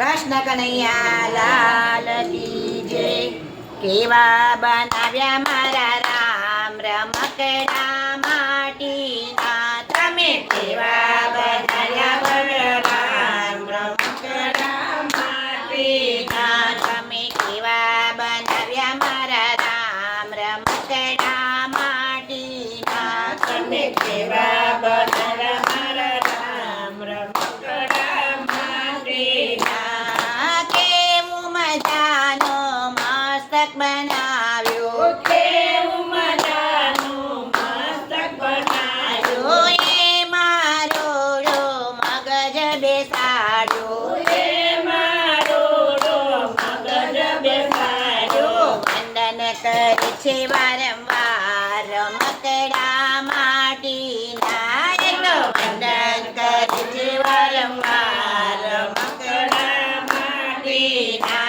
કૃષ્ણ કનૈયા લાલ કી જય કેવા બનાવ્યા મારા રામ રમકડા માટીના? તમે કેવા બનાવ્યા મારા રામ રમકડા માટીના? તમે કેવા બનાવ્યા મારા કરે છે વારંવાર રમકડા માટીના એનો વંદન કરે છે વારંવાર રમકડા માટીના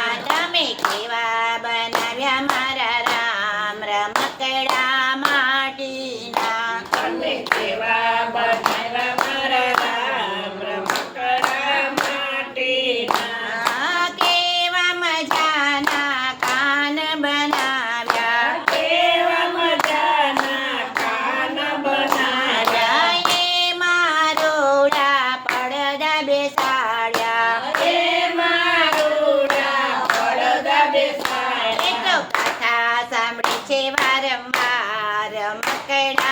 Emma Kane.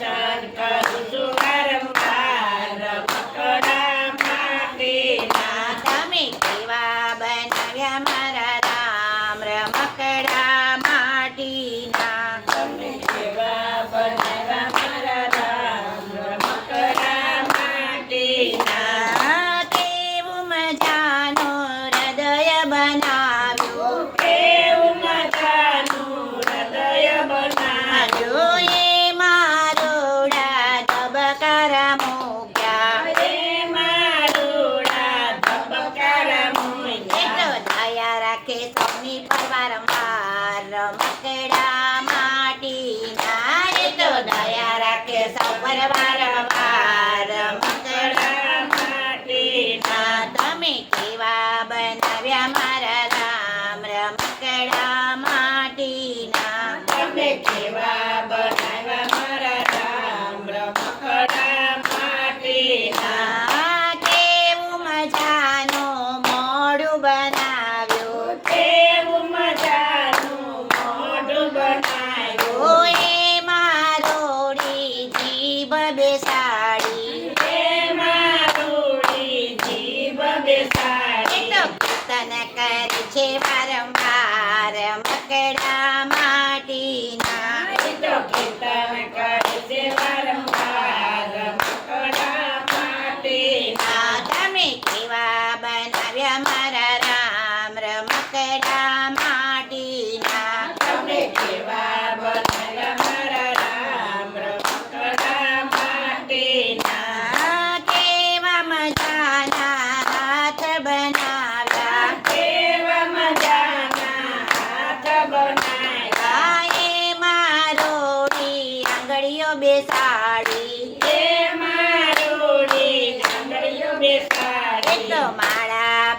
Chào! 给它 રમકડા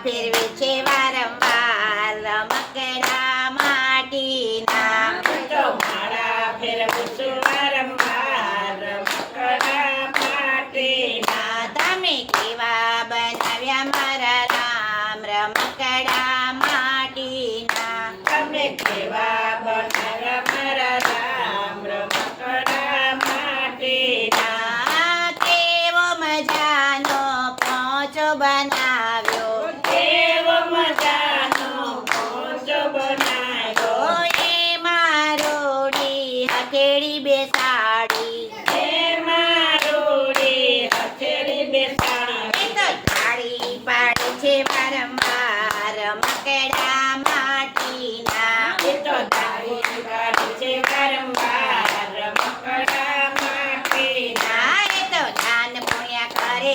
পেরবে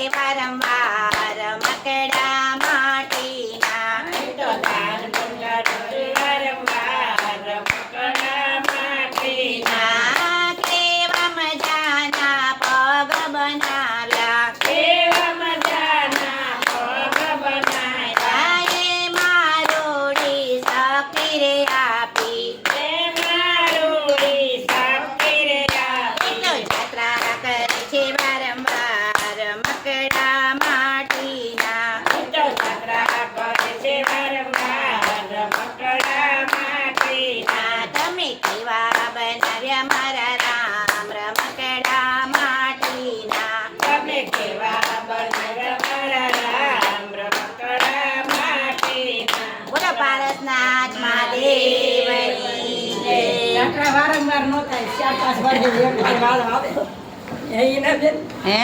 Parama. પારસનાથ વારંવાર નો થાય ચાર પાંચ વાર હે?